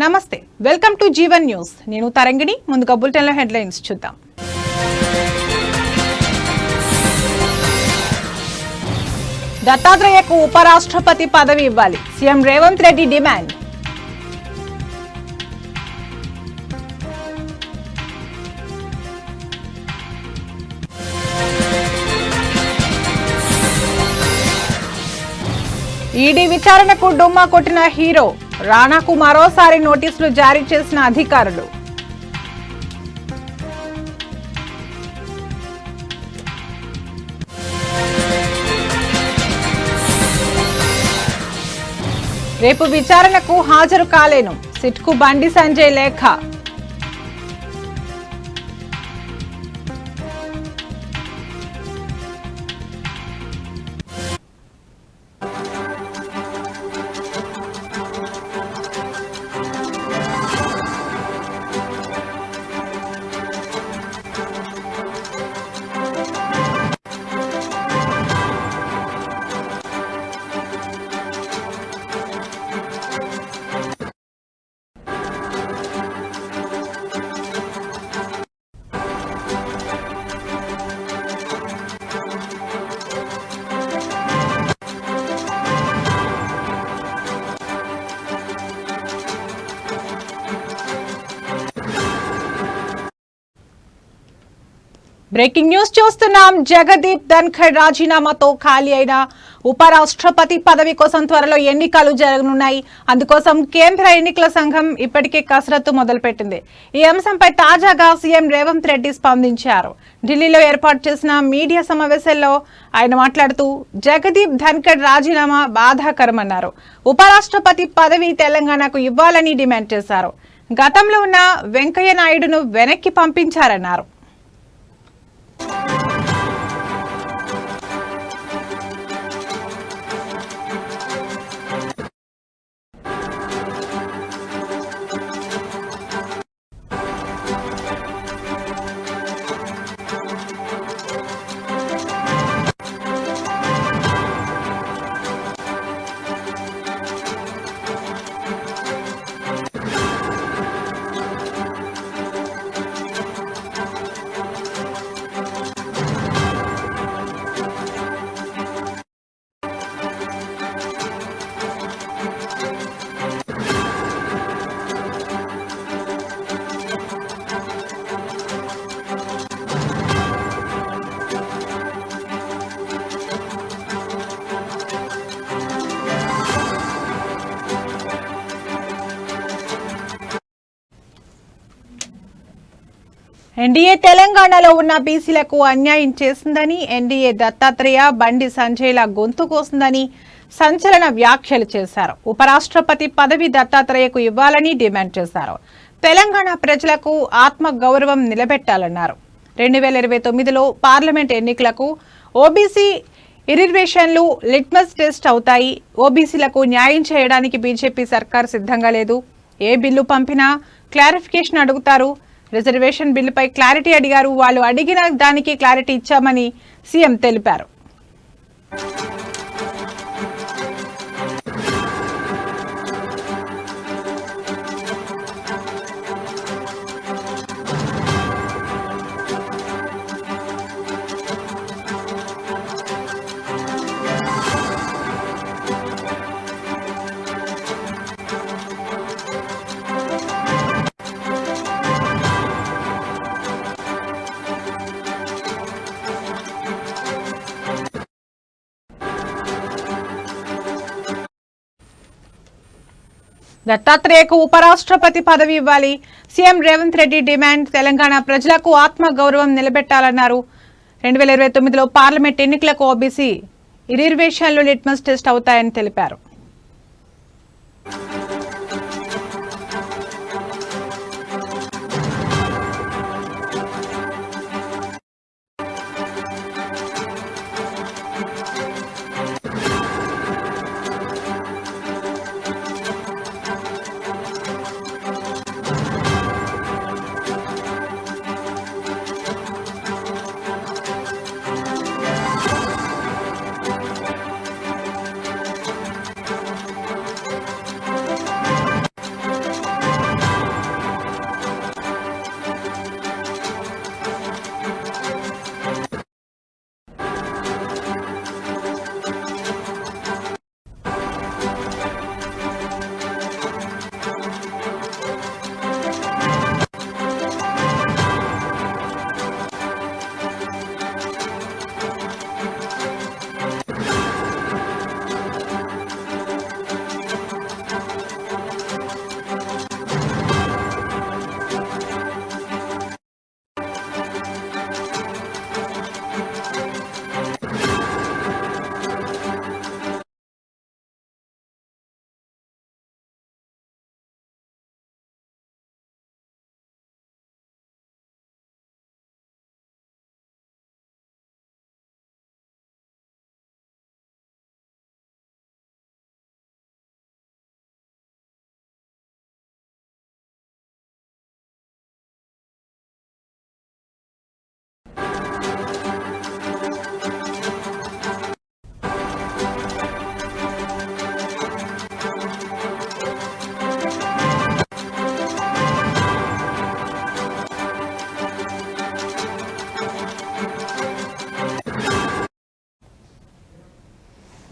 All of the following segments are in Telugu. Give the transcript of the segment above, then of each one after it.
నమస్తే వెల్కమ్ టు జీవన్ న్యూస్. నేను తరంగిణి ముందుగా బులెటిన్లో హెడ్లైన్స్ చూద్దాం. దత్తాత్రేయకు ఉపరాష్ట్రపతి పదవి ఇవ్వాలి. CM Revanth Reddy demand. ED విచారణకు డుమ్మా కొట్టిన హీరో. రాణాకు మరోసారి నోటీసులు జారీ చేసిన అధికారులు. రేపు విచారణకు హాజరు కాలేను. సిట్కు బండి సంజయ్ లేఖ. బ్రేకింగ్ న్యూస్ చూస్తున్నాం. జగదీప్ ధన్ఖడ్ రాజీనామాతో ఖాళీ అయిన ఉపరాష్ట్రపతి పదవి కోసం త్వరలో ఎన్నికలు జరగనున్నాయి. అందుకోసం కేంద్ర ఎన్నికల సంఘం ఇప్పటికే కసరత్తు మొదలుపెట్టింది. ఈ అంశంపై తాజాగా సీఎం రేవంత్ రెడ్డి స్పందించారు. ఢిల్లీలో ఏర్పాటు చేసిన మీడియా సమావేశంలో ఆయన మాట్లాడుతూ జగదీప్ ధన్ఖడ్ రాజీనామా బాధాకరమన్నారు. ఉపరాష్ట్రపతి పదవి తెలంగాణకు ఇవ్వాలని డిమాండ్ చేశారు. గతంలో ఉన్న వెంకయ్య నాయుడును వెనక్కి పంపించారన్నారు. Thank you. ఎన్డీఏ తెలంగాణలో ఉన్న బీసీలకు అన్యాయం చేసిందని ఎన్డీఏ దత్తాత్రేయ బండి సంజయ్ల గొంతు కోసిందని సంచలన వ్యాఖ్యలు చేశారు. ఉపరాష్ట్రపతి పదవి దత్తాత్రేయకు ఇవ్వాలని డిమాండ్ చేశారు. తెలంగాణ ప్రజలకు ఆత్మ గౌరవం నిలబెట్టాలన్నారు. రెండు వేల ఇరవై తొమ్మిదిలో పార్లమెంట్ ఎన్నికలకు ఓబీసీ ఇరివేషన్లు లిట్మస్ టెస్ట్ అవుతాయి. ఓబీసీలకు న్యాయం చేయడానికి బీజేపీ సర్కార్ సిద్ధంగా లేదు. ఏ బిల్లు పంపినా క్లారిఫికేషన్ అడుగుతారు. రిజర్వేషన్ బిల్లుపై క్లారిటీ అడిగారు. వాళ్ళు అడిగిన దానికి క్లారిటీ ఇచ్చామని సీఎం తెలిపారు. దత్తాత్రేయకు ఉపరాష్ట్రపతి పదవి ఇవ్వాలి. సీఎం రేవంత్ రెడ్డి డిమాండ్ తెలంగాణ ప్రజలకు ఆత్మ గౌరవం నిలబెట్టాలన్నారు. రెండు వేల ఇరవై తొమ్మిదిలో పార్లమెంట్ ఎన్నికలకు ఓబీసీ ఇరివేషన్లు లిట్మస్ టెస్ట్ అవుతాయని తెలిపారు.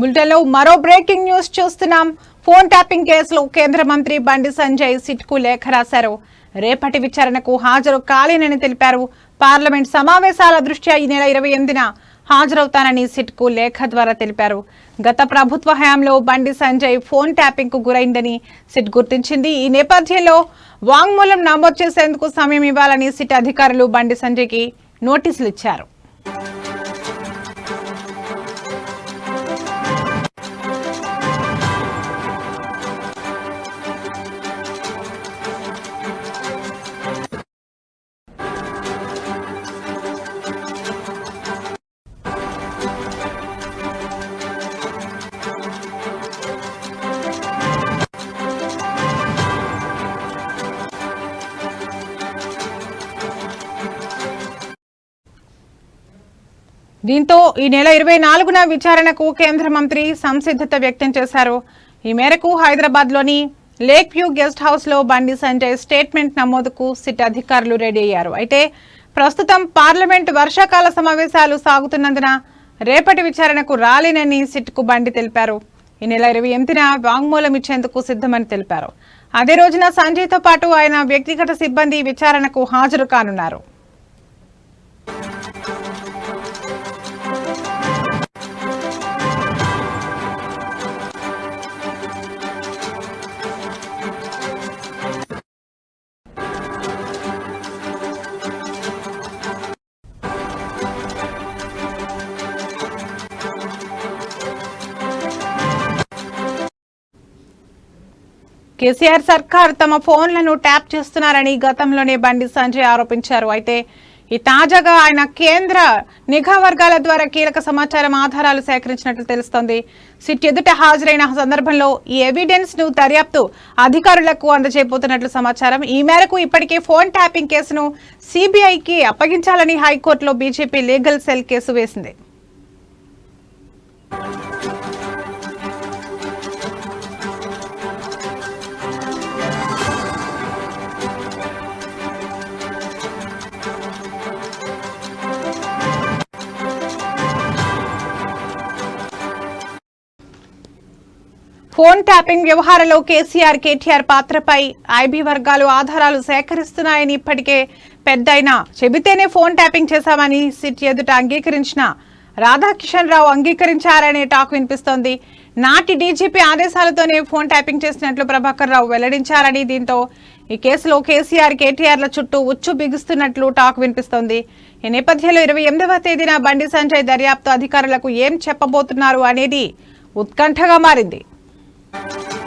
బులెటిన్లో మరో బ్రేకింగ్ న్యూస్ చూస్తున్నాం. ఫోన్ ట్యాపింగ్ కేసులో కేంద్ర మంత్రి బండి సంజయ్ సిట్కు లేఖ రాశారు. రేపటి విచారణకు హాజరు కాలేనని తెలిపారు. పార్లమెంట్ సమావేశాల దృష్ట్యా ఈ నెల ఇరవై ఎనిమిదిన హాజరవుతానని సిట్కు లేఖ ద్వారా తెలిపారు. గత ప్రభుత్వ హయాంలో బండి సంజయ్ ఫోన్ ట్యాపింగ్కు గురైందని సిట్ గుర్తించింది. ఈ నేపథ్యంలో వాంగ్మూలం నమోదు చేసేందుకు సమయం ఇవ్వాలని సిట్ అధికారులు బండి సంజయ్కి నోటీసులు ఇచ్చారు. దీంతో ఈ నెల ఇరవై నాలుగున విచారణకు కేంద్ర మంత్రి సంసిద్ధత వ్యక్తం చేశారు. ఈ మేరకు హైదరాబాద్లోని లేక్ వ్యూ గెస్ట్ హౌస్లో బండి సంజయ్ స్టేట్మెంట్ నమోదుకు సిట్ అధికారులు రెడీ అయ్యారు. అయితే ప్రస్తుతం పార్లమెంట్ వర్షాకాల సమావేశాలు సాగుతున్నందున రేపటి విచారణకు రాలేనని సిట్కు బండి తెలిపారు. ఈ నెల ఇరవై ఎనిమిదిన వాంగ్మూలం ఇచ్చేందుకు సిద్ధమని తెలిపారు. అదే రోజున సంజయ్తో పాటు ఆయన వ్యక్తిగత సిబ్బంది విచారణకు హాజరు కానున్నారు. కేసీఆర్ సర్కార్ తమ ఫోన్లను ట్యాప్ చేస్తున్నారని గతంలోనే బండి సంజయ్ ఆరోపించారు. అయితే ఈ తాజాగా ఆయన కేంద్ర నిఘా వర్గాల ద్వారా కీలక సమాచారం ఆధారాలు సేకరించినట్లు తెలుస్తోంది. సిట్ ఎదుట హాజరైన సందర్భంలో ఈ ఎవిడెన్స్ను దర్యాప్తు అధికారులకు అందజేయబోతున్నట్లు సమాచారం. ఈ మేరకు ఇప్పటికే ఫోన్ ట్యాపింగ్ కేసును సిబిఐకి అప్పగించాలని హైకోర్టులో బీజేపీ లీగల్ సెల్ కేసు వేసింది. ఫోన్ ట్యాపింగ్ వ్యవహారంలో కేసీఆర్ కేటీఆర్ పాత్రపై ఐబీ వర్గాలు ఆధారాలు సేకరిస్తున్నాయని ఇప్పటికే పెద్దయినా చెబితేనే ఫోన్ ట్యాపింగ్ చేశామని సిట్ ఎదుట అంగీకరించిన రాధాకిషన్ రావు అంగీకరించారనే టాక్ వినిపిస్తోంది. నాటి డీజీపీ ఆదేశాలతోనే ఫోన్ ట్యాపింగ్ చేసినట్లు ప్రభాకర్ రావు వెల్లడించారని దీంతో ఈ కేసులో కేసీఆర్ కేటీఆర్ల చుట్టూ ఉచ్చు బిగుస్తున్నట్లు టాక్ వినిపిస్తోంది. ఈ నేపథ్యంలో ఇరవై ఎనిమిదవ తేదీన బండి సంజయ్ దర్యాప్తు అధికారులకు ఏం చెప్పబోతున్నారు అనేది ఉత్కంఠగా మారింది. Thank you.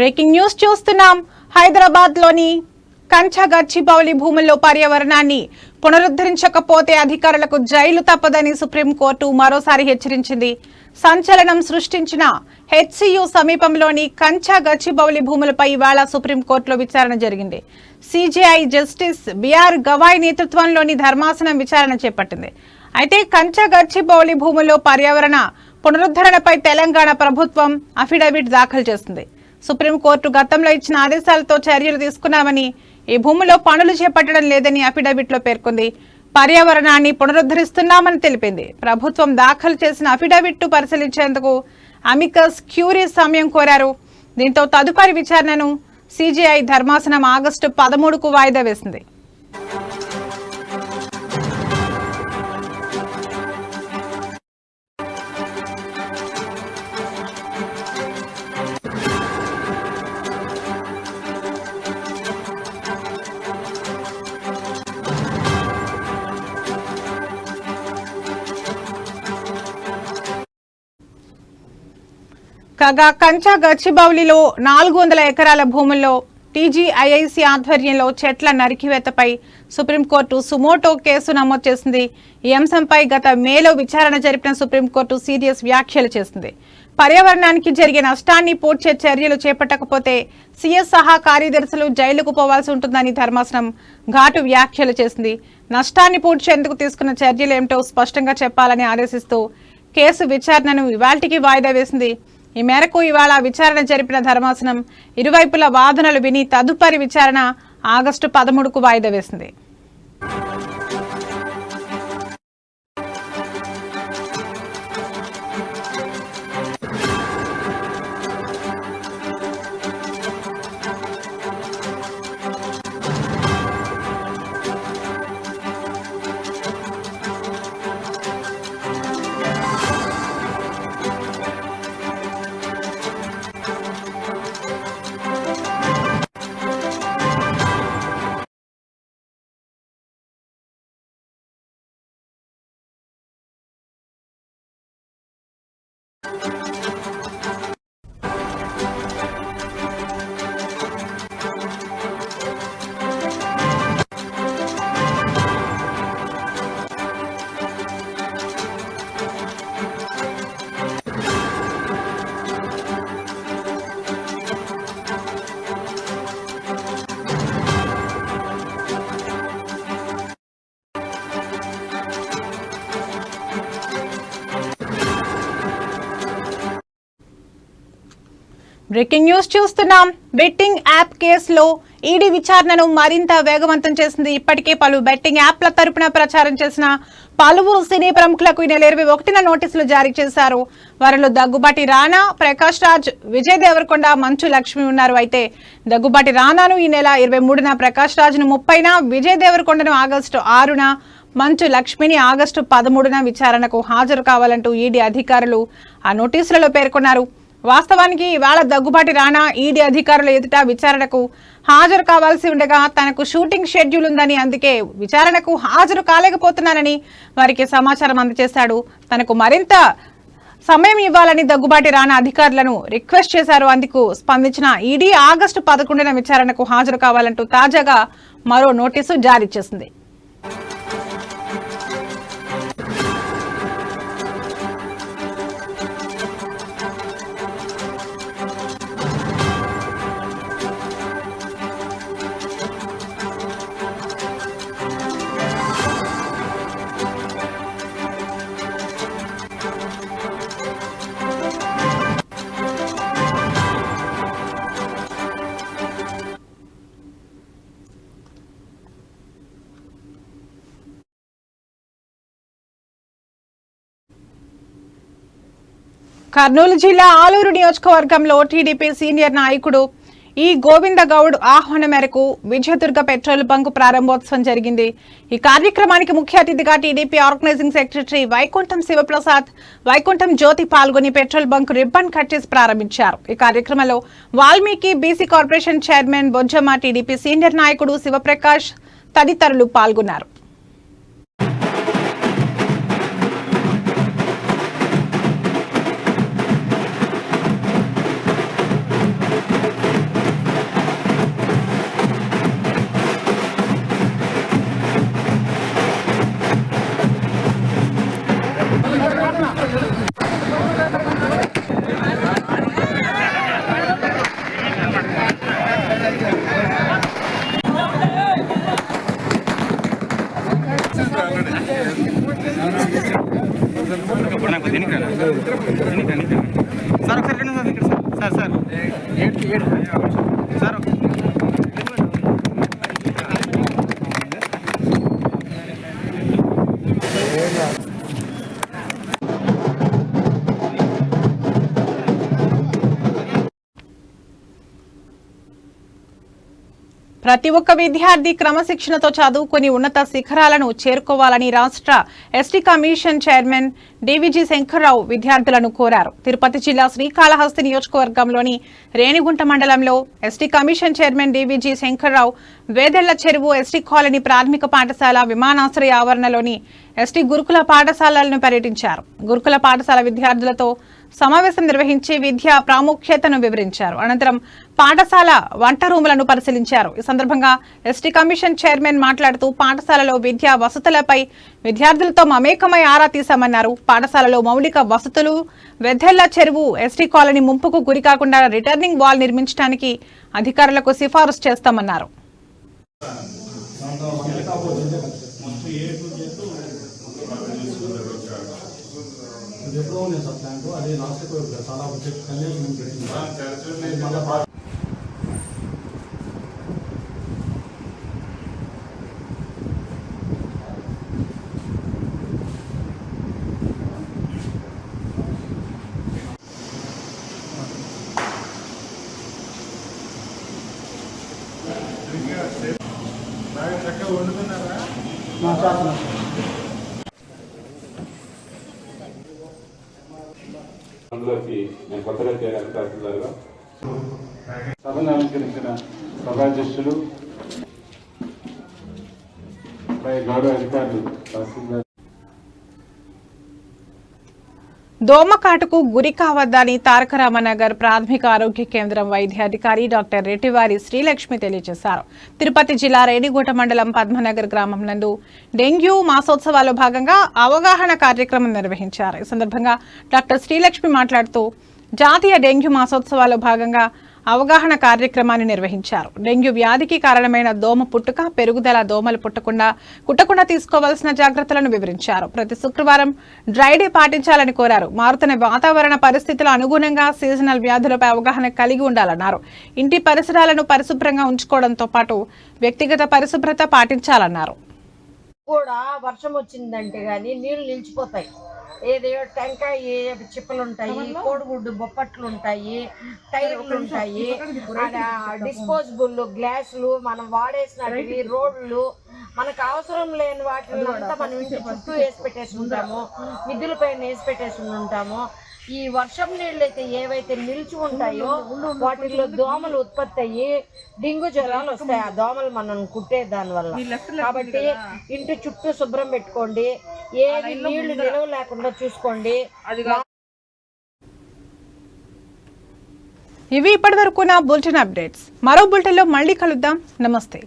బ్రేకింగ్ న్యూస్ చూస్తున్నాం. హైదరాబాద్లోని కంచగచ్చిబౌలి భూముల్లో పర్యావరణాన్ని పునరుద్ధరించకపోతే అధికారులకు జైలు తప్పదని సుప్రీంకోర్టు మరోసారి హెచ్చరించింది. సంచలనం సృష్టించిన హెచ్సియు సమీపంలోని కంచ గచ్చిబౌలి భూములపై ఇవాళ సుప్రీంకోర్టులో విచారణ జరిగింది. సిజేఐ జస్టిస్ బిఆర్ గవాయ్ నేతృత్వంలోని ధర్మాసనం విచారణ చేపట్టింది. అయితే కంచగర్చిబౌలి భూముల్లో పర్యావరణ పునరుద్ధరణపై తెలంగాణ ప్రభుత్వం అఫిడవిట్ దాఖలు చేసింది సుప్రీంకోర్టు గతంలో ఇచ్చిన ఆదేశాలతో చర్యలు తీసుకున్నామని ఈ భూమిలో పనులు చేపట్టడం లేదని అఫిడవిట్లో పేర్కొంది. పర్యావరణాన్ని పునరుద్ధరిస్తున్నామని తెలిపింది. ప్రభుత్వం దాఖలు చేసిన అఫిడవిట్ పరిశీలించేందుకు అమికస్ క్యూరీ సమయం కోరారు. దీంతో తదుపరి విచారణను సిజేఐ ధర్మాసనం ఆగస్టు పదమూడుకు వాయిదా వేసింది. కాగా కంచా గచ్చిబౌలిలో నాలుగు వందల ఎకరాల భూముల్లో టీజీఐఐసి ఆధ్వర్యంలో చెట్ల నరికివేతపై సుప్రీంకోర్టు సుమోటో కేసు నమోదు చేసింది. ఈ అంశంపై గత మేలో విచారణ జరిపిన సుప్రీంకోర్టు సీరియస్ వ్యాఖ్యలు చేసింది. పర్యావరణానికి జరిగే నష్టాన్ని పూడ్చే చర్యలు చేపట్టకపోతే సీఎస్ సహా కార్యదర్శులు జైలుకు పోవాల్సి ఉంటుందని ధర్మాసనం ఘాటు వ్యాఖ్యలు చేసింది. నష్టాన్ని పూడ్చేందుకు తీసుకున్న చర్యలేమిటో స్పష్టంగా చెప్పాలని ఆదేశిస్తూ కేసు విచారణను ఇవాల్టికి వాయిదా వేసింది. ఈ మేరకు ఇవాళ విచారణ జరిపిన ధర్మాసనం ఇరువైపుల వాదనలు విని తదుపరి విచారణ ఆగస్టు పదమూడుకు వాయిదా వేసింది. బ్రేకింగ్ న్యూస్ చూస్తున్నాం. బెట్టింగ్ యాప్ కేసులో ఈడీ విచారణను మరింత వేగవంతం చేసింది. ఇప్పటికే పలు బెట్టింగ్ యాప్ల తరపున ప్రచారం చేసిన పలువురు సినీ ప్రముఖులకు ఈ నెల ఇరవై ఒకటిన నోటీసులు జారీ చేశారు. వారిలో దగ్గుబాటి రాణా ప్రకాష్ రాజ్ విజయ్ దేవరకొండ మంచు లక్ష్మి ఉన్నారు. అయితే దగ్గుబాటి రానాను ఈ నెల ఇరవై మూడున ప్రకాష్ రాజ్ను ముప్పైన విజయ్ దేవరకొండను ఆగస్టు ఆరున మంచు లక్ష్మిని ఆగస్టు పదమూడున విచారణకు హాజరు కావాలంటూ ఈడీ అధికారులు ఆ నోటీసులలో పేర్కొన్నారు. వాస్తవానికి ఇవాళ దగ్గుబాటి రాణా ఈడీ అధికారుల ఎదుట విచారణకు హాజరు కావాల్సి ఉండగా తనకు షూటింగ్ షెడ్యూల్ ఉందని అందుకే విచారణకు హాజరు కాలేకపోతున్నానని వారికి సమాచారం అందజేశాడు. తనకు మరింత సమయం ఇవ్వాలని దగ్గుబాటి రాణా అధికారులను రిక్వెస్ట్ చేశారు. అందుకు స్పందించిన ఈడీ ఆగస్టు పదకొండున విచారణకు హాజరు కావాలంటూ తాజాగా మరో నోటీసు జారీ చేసింది. కర్నూలు జిల్లా ఆలూరు నియోజకవర్గంలో టీడీపీ సీనియర్ నాయకుడు ఈ గోవిందగౌడ్ ఆహ్వానం మేరకు విజయదుర్గ పెట్రోల్ బంక్ ప్రారంభోత్సవం జరిగింది. ఈ కార్యక్రమానికి ముఖ్య అతిథిగా TDP organising secretary Vaikuntham Sivaprasad Vaikuntham Jyothi పాల్గొని పెట్రోల్ బంక్ రిబ్బన్ కట్ చేసి ప్రారంభించారు. ఈ కార్యక్రమంలో Valmiki BC corporation chairman Bojjamma TDP senior నాయకుడు శివప్రకాష్ తదితరులు పాల్గొన్నారు. ప్రతి ఒక్క విద్యార్థి క్రమశిక్షణతో చదువుకొని ఉన్నత శిఖరాలను చేరుకోవాలని రాష్ట్ర ST commission chairman DVG Shankar Rao విద్యార్థులను కోరారు. తిరుపతి జిల్లా శ్రీకాళహస్తి నియోజకవర్గంలోని రేణిగుంట మండలంలో ST commission chairman DVG Shankar Rao Vedella చెరువు ఎస్టీ కాలనీ ప్రాథమిక పాఠశాల విమానాశ్రయ ఆవరణలోని ఎస్టీ గురుకుల పాఠశాలలను పర్యటించారు. గురుకుల పాఠశాల విద్యార్థులతో సమావేశం నిర్వహించి విద్య ప్రాముఖ్యతను వివరించారు. అనంతరం పాఠశాల వంట రూములను పరిశీలించారు. ఈ సందర్భంగా ఎస్టీ కమిషన్ చైర్మన్ మాట్లాడుతూ పాఠశాలలో విద్యా వసతులపై విద్యార్థులతో మమేకమై ఆరా తీశామన్నారు. పాఠశాలలో మౌలిక వసతులు వెద్దెల్ల చెరువు ఎస్టీ కాలనీ ముంపుకు గురికాకుండా రిటర్నింగ్ వాల్ నిర్మించడానికి అధికారులకు సిఫారసు చేస్తామన్నారు. ఎప్పుడో నేను అది లాస్ట్ చాలా వచ్చేసి కన్యాకుమారి నుంచి వచ్చింది అది మళ్ళా పా- మా చేస్తున్నాం సార్. నేను కొత్తగా చేరాను తహసీల్దార్గా సభను అలంకరించిన సభాధ్యక్షులు గౌరవ అధికారులు తహసీల్దార్ దోమకాటుకు గురి కావద్దని తారక రామనగర్ ప్రాథమిక ఆరోగ్య కేంద్రం వైద్యాధికారి డాక్టర్ రెట్టివారి శ్రీలక్ష్మి తెలియజేశారు. తిరుపతి జిల్లా రేణిగూట మండలం పద్మనగర్ గ్రామం నందు డెంగ్యూ మాసోత్సవాల్లో భాగంగా అవగాహన కార్యక్రమం నిర్వహించారు. ఈ సందర్భంగా డాక్టర్ శ్రీలక్ష్మి మాట్లాడుతూ జాతీయ డెంగ్యూ మాసోత్సవాల్లో భాగంగా అవగాహన కార్యక్రమాన్ని నిర్వహించారు. డెంగ్యూ వ్యాధికి కారణమైన దోమ పుట్టుక పెరుగుదల దోమలు పుట్టకుండా కుట్టకుండా తీసుకోవాల్సిన జాగ్రత్తలను వివరించారు. ప్రతి శుక్రవారం డ్రై డే పాటించాలని కోరారు. మారుతున్న వాతావరణ పరిస్థితుల అనుగుణంగా సీజనల్ వ్యాధులపై అవగాహన కలిగి ఉండాలన్నారు. ఇంటి పరిసరాలను పరిశుభ్రంగా ఉంచుకోవడంతో పాటు వ్యక్తిగత పరిశుభ్రత పాటించాలన్నారు. కూడా వర్షం వచ్చిందంటే గాని నీళ్ళు నిలిచిపోతాయి. ఏదో టెంకాయ చిప్పలు ఉంటాయి కోడిగుడ్డు బొప్పట్లు ఉంటాయి టైర్లు ఉంటాయి. డిస్పోజబుల్ గ్లాసులు మనం వాడేసినవి రోడ్లు మనకు అవసరం లేని వాటిని అంతా మనం ఇంటి చుట్టూ వేసి పెట్టేసి ఉంటాము. మిద్దుల పైన వేసి పెట్టేసి ఉంటాము. ఈ వర్షం నీళ్ళు అయితే ఏవైతే నిలిచి ఉంటాయో వాటిల్లో దోమలు ఉత్పత్తి అయ్యి డెంగ్యూ జ్వరాలు వస్తాయి. ఆ దోమలు మనం కుట్టే దాని వల్ల. కాబట్టి ఇంటి చుట్టూ శుభ్రం పెట్టుకోండి. ఏది నీళ్ళు నిలవ లేకుండా చూసుకోండి. ఇవి ఇప్పటివరకు నా బులెటిన్ అప్డేట్స్. మరో బులెటిన్లో మళ్ళీ కలుద్దాం. నమస్తే.